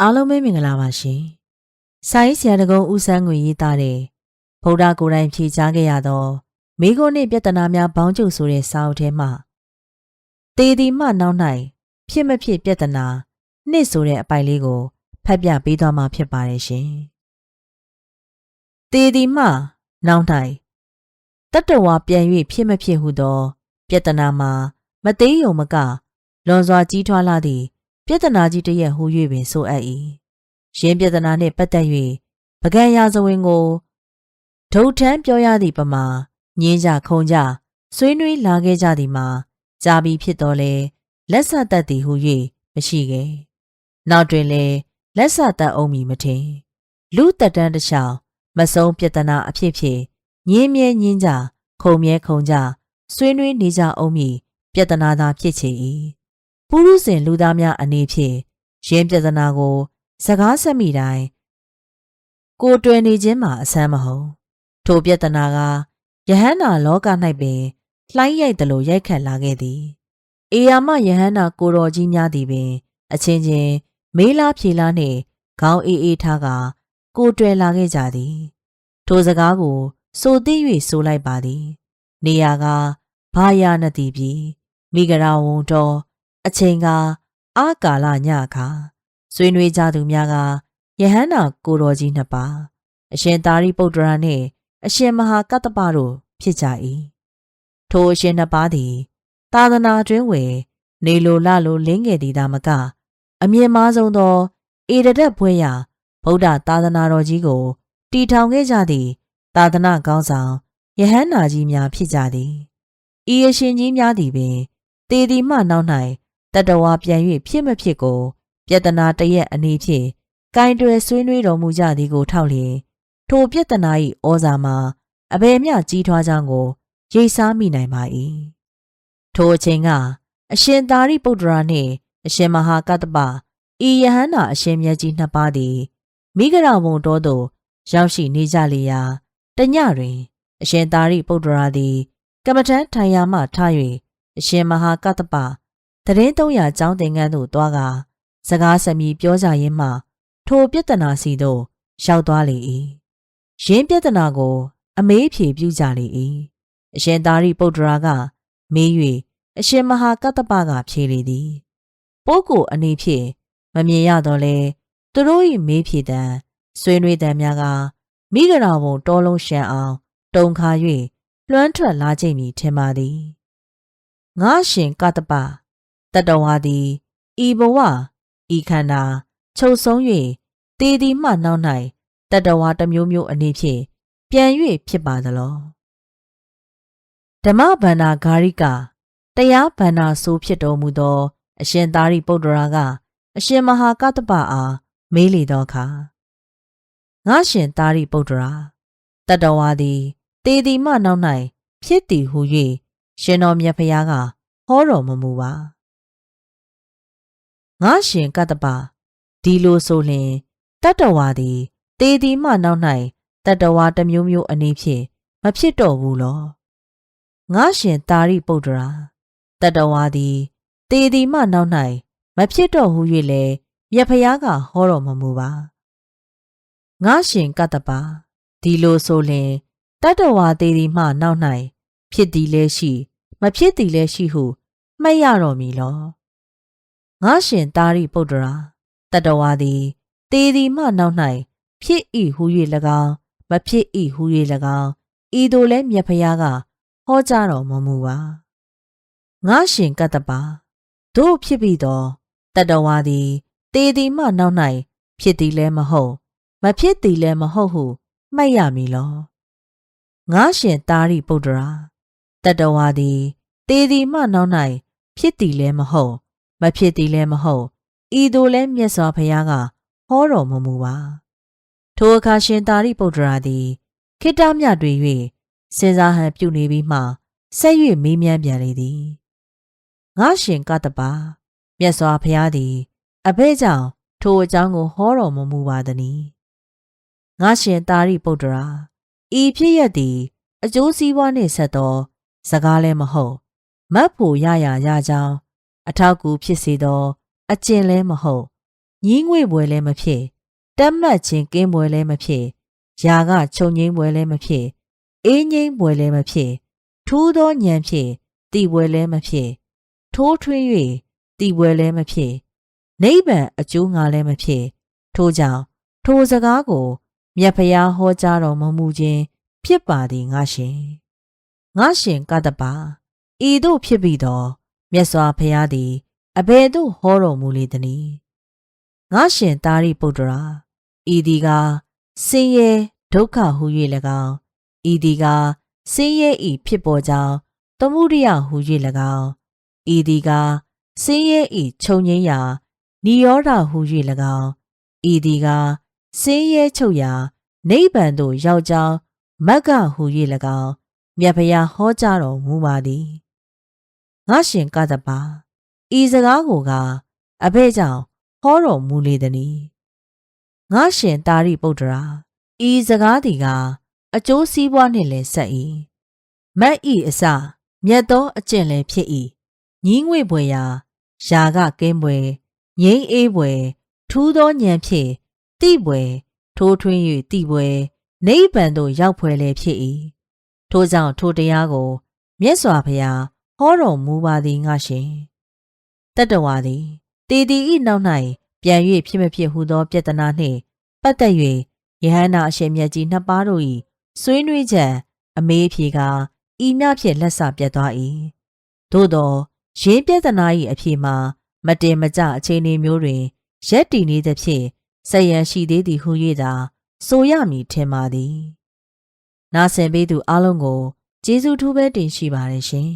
အားလုံးပဲမင်္ဂလာပါရှင်။စာရေးဆရာတကုံဦးဆန်းငွေရေးသားတဲ့ဗုဒ္ဓကိုယ်တိုင်ဖြေကြားခဲ့ရသောမိဂုနှင့်ပြဿနာများဘောင်းကျုပ်ဆိုတဲ့စာအုပ်ထဲမှာတေဒီမှနောက်၌ဖြစ်မဖြစ်ပြဿနာနှစ်ဆိုတဲ့အပိုင်လေးကိုဖတ်ပြပေးသွားမှာဖြစ်ပါတယ်ရှင်။တေဒီမှနောက်၌တတဝါပြန်၍ဖြစ်မဖြစ်ဟုသော ပြဿနာမှာမသေးယုံမကလွန်စွာကြီးထွားလာသည့် ပြဿနာကြီးတစ်ရက်ဟူ၍ပင်ဆိုအပ်၏ရင်းပြဿနာနှင့်ပတ်သက်၍ပကံရာဇဝင်ကိုဒုတ်ထမ်းပြောရသည့်ပမာညင်းကြခုံကြဆွေးနွေးလာခဲ့ကြသည်မှာကြာပြီဖြစ်တော်လဲလက်ဆက်သက်သည်ဟူ၍မရှိခဲ့နောက်တွင်လဲလက်ဆက်သက်အောင်မီမထင်လူတက်တန်းတစ်ချောင်းမဆုံးပြဿနာအဖြစ်ဖြစ်ညင်းမြဲညင်းကြခုံမြဲခုံကြဆွေးနွေးနေကြအောင်မီပြဿနာသာဖြစ်ချေ၏ ပုရုဇဉ်လူသားများအနေဖြင့်ရင်းပြဿနာကို စကားဆက်မိတိုင်းကိုတွယ်နေခြင်းမှာအဆန်းမဟုတ်ထိုပြဿနာကယဟန္တာလောက၌ပင်လှိုင်းရိုက်သလိုရိုက်ခတ်လာခဲ့သည်အေယာမယဟန္တာကိုတော်ကြီးများသည်ပင် အချင်းချင်းမေးလားဖြေလားနှင့်ခေါင်းအေးအေးထားကကိုတွယ်လာခဲ့ကြသည် ထိုစကားကို ဆိုသိ၍ဆိုလိုက်ပါသည် နေရာကဘာယာနတိပြီမိဂရာဝုံတော် အချိန်ကအာကာလညခါဆွေးနွေးကြသူများကယဟန္တာကိုတော်ကြီးနှစ်ပါးအရှင်သာရိပုတ္တရာနှင့်အရှင်မဟာကတ္တပတို့ဖြစ်ကြ၏ထိုအရှင်နှစ်ပါးသည် သာသနာတွင်ဝယ်နေလိုလလိုလင်းငယ်သည်သာမက အမြင့်မားဆုံးသောဧရဒတ်ဘွဲရဗုဒ္ဓသာသနာတော်ကြီးကိုတီထောင်ခဲ့ကြသည့်သာသနာကောင်းဆောင်ယဟန္တာကြီးများဖြစ်ကြသည်ဤအရှင်ကြီးများသည်ပင်တေဒီမှနောက်၌ တတဝါပြန်၍ဖြစ်မဖြစ်ကိုပြဿနာတရက်အနေဖြင့်ကင်တွယ်ဆွေးနွေးတော်မူကြသည်ကိုထောက်လျင်ထိုပြဿနာ၏ဩဇာမှာအဘယ်မျှကြီးထွားကြောင်းကိုရိပ်စားမိနိုင်ပါ၏ထိုအချိန်ကအရှင်သာရိပုတ္တရာနှင့်အရှင်မဟာကတ္တပဤယဟန္တာအရှင်မြတ်ကြီးနှစ်ပါးသည်မိဂရဝံတော်သို့ရောက်ရှိနေကြလေရာတညတွင် အရှင်သာရိပုတ္တရာသည် ကမ္မထံထိုင်ရာမှထား၍အရှင်မဟာကတ္တပ သတင်း300ကျောင်းသင်ခန်းသို့သွားကစကားစမြည်ပြောကြရင်းမှထိုပြဿနာစီသို့ရောက်သွားလေ၏ရင်းပြဿနာကို အမေးဖြေပြုကြလေ၏အရှင်သာရိပုတ္တရာက မေး၍အရှင်မဟာကတ္တပကဖြေလေသည်ပုဂ္ဂိုလ်အနေဖြင့်မမြင်ရတော့လဲသူတို့၏မေးဖြေတံဆွေးနွေးတံများကမိဂရာဘုံတောလုံးရှမ်းအောင်တုံခါ၍လွှမ်းထွက်လာခြင်းမည်ထင်ပါသည်ငါရှင်ကတ္တပ တတဝါသည်ဤဘဝဤခန္ဓာချုပ်ဆုံး၍တည်သည်မှနောက်၌တတဝါတစ်မျိုးမျိုးအနေဖြင့်ပြန်၍ဖြစ်ပါသလောဓမ္မဗန္နာဂါရိကတရားဗန္နာဆိုဖြစ်တော်မူသော အရှင်သာရိပုတ္တရာကအရှင်မဟာကတ္တပအားမေးလေသောအခါငါရှင်သာရိပုတ္တရာတတဝါသည်တည်သည်မှနောက်၌ဖြစ်သည်ဟု၍ရှင်တော်မြတ်ဖရာကဟောတော်မမူပါ ငါရှင်ကတ္တပဒီလိုဆိုလျင်တတ္တဝါသည်တေဒီမှနောက်၌တတ္တဝါတစ်မျိုးမျိုးအနေဖြင့်မဖြစ်တော့ဘူးလောငါရှင်တာရိပုတ္တရာတတ္တဝါသည်တေဒီမှနောက်၌မဖြစ်တော့ဟု၍လည်းမြတ်ဖျားကဟောတော်မမူပါငါရှင်ကတ္တပဒီလိုဆိုလျင်တတ္တဝါတေဒီမှနောက်၌ဖြစ်သည်လည်းရှိ မဖြစ်သည်လည်းရှိဟုမှတ်ရတော်မူလော ငါရှင်တာရိပုတ္တရာတတဝါသည်တေသည်မှနောက်၌ဖြစ်၏ဟူ၍၎င်းမဖြစ်၏ဟူ၍၎င်းဤသို့လဲမြတ်ဖျားကဟောကြားတော်မမူပါငါရှင်ကတ္တပါတို့ဖြစ်ပြီးသောတတဝါသည်တေသည်မှနောက်၌ဖြစ်သည်လဲမဟုတ် မဖြစ်သည်လဲမဟုတ်ဟုမှတ်ရမည်လောငါရှင်တာရိပုတ္တရာတတဝါသည်တေသည်မှနောက်၌ဖြစ်သည်လဲမဟုတ် မဖြစ်သည်လည်းမဟုတ်ဤသို့လည်းမြတ်စွာဘုရားကဟောတော်မမူပါထိုအခါရှင်သာရိပုတ္တရာသည်ခိတ္တမြတွေ၍စဉ်းစားဟန်ပြုနေပြီးမှဆက်၍မေးမြန်းပြန်လေသည်ငါရှင်ကတ္တပါမြတ်စွာဘုရားသည်အဘဲကြောင့်ထိုအကြောင်းကိုဟောတော်မမူပါသနည်းငါရှင်သာရိပုတ္တရာဤဖြစ်ရသည်အကျိုးစီးပွားနှင့်ဆက်သော စကားလည်းမဟုတ်မတ်ဖို့ရရရကြောင်း အထောက်ကူဖြစ်စေသော အကျင့်လဲမဟုတ်ညီးငွေ့ပွဲလည်းမဖြစ်တက်မှတ်ခြင်းကင်းပွဲလည်းမဖြစ်ຢာကခြုံငိမ့်ပွဲလည်းမဖြစ်အေးငိမ့်ပွဲလည်းမဖြစ်ထူးသောညံဖြစ်တီပွဲလည်းမဖြစ်ထိုးထွင်း၍တီပွဲလည်းမဖြစ်နိဗ္ဗာန်အကျိုးငါလည်းမဖြစ်ထို့ကြောင့်ထိုစကားကိုမြတ်ဖျားဟောကြားတော်မမူခြင်းဖြစ်ပါသည်ငါရှင်ငါရှင်ကတ္တပါဤသို့ဖြစ်ပြီးတော့ မြတ်စွာဘုရားသည်အဘယ်သို့ဟောတော်မူလေသနည်းငါရှင်တာရိပုတ္တရာဤဒီကဆင်းရဲဒုက္ခဟု၍၎င်းဤဒီကဆင်းရဲဤဖြစ်ပေါ်ကြောင်းသမှုရိယဟု၍၎င်းဤဒီကဆင်းရဲဤခြုံငိမ့်ရာနိရောဓဟု၍၎င်းဤဒီကဆင်းရဲချုပ်ရာနိဗ္ဗာန်သို့ရောက်ကြောင်းမက္ကဟု၍၎င်းမြတ်ဖျားဟောကြားတော်မူပါသည် ငါရှင်ကတ္တပါဤစကားကိုကအဘဲကြောင့်ဟောတော်မူလေသည်ငါရှင်တာရိပုတ္တရာဤစကားသည်ကအကျိုးစီးပွားနှင့်လည်းဆက်၏မတ်ဤအစမြတ်သောအကျင့်လည်းဖြစ်၏ညီးငွေ့ပွေရာယာကကင်းပွေငိမ့်အေးပွေထူးသောညံဖြင့်တိပွေထိုးထွင်း၍တိပွေနိဗ္ဗာန်သို့ရောက်ဖွယ်လည်းဖြစ်၏ထို့ကြောင့်ထိုတရားကိုမြတ်စွာဘုရား ဟောတော်မူပါသည်ငါရှင်တတ္တဝါသည်တေတီဤနောက်၌ပြန်၍ဖြစ်မဖြစ်ဟုသောပြဿနာနှင့်ပတ်သက်၍ယဟန္တာအရှင်မြတ်ကြီးနှစ်ပါးတို့၏ဆွေးနွေးချက်အမေးဖြေကဤမြဖြင့်လက်စပြတ်သွား၏သို့သောရင်းပြဿနာ၏အဖြေမှာမတင်မကြအခြေအနေမျိုးတွင်ရက်တည်နေသဖြင့်ဆက်ရန်ရှိသေးသည်ဟု၍သာဆိုရမည်ထင်ပါသည်နာဆင်ပေးသူအလုံးကိုကျေးဇူးထူးပဲတင်ရှိပါတယ်ရှင်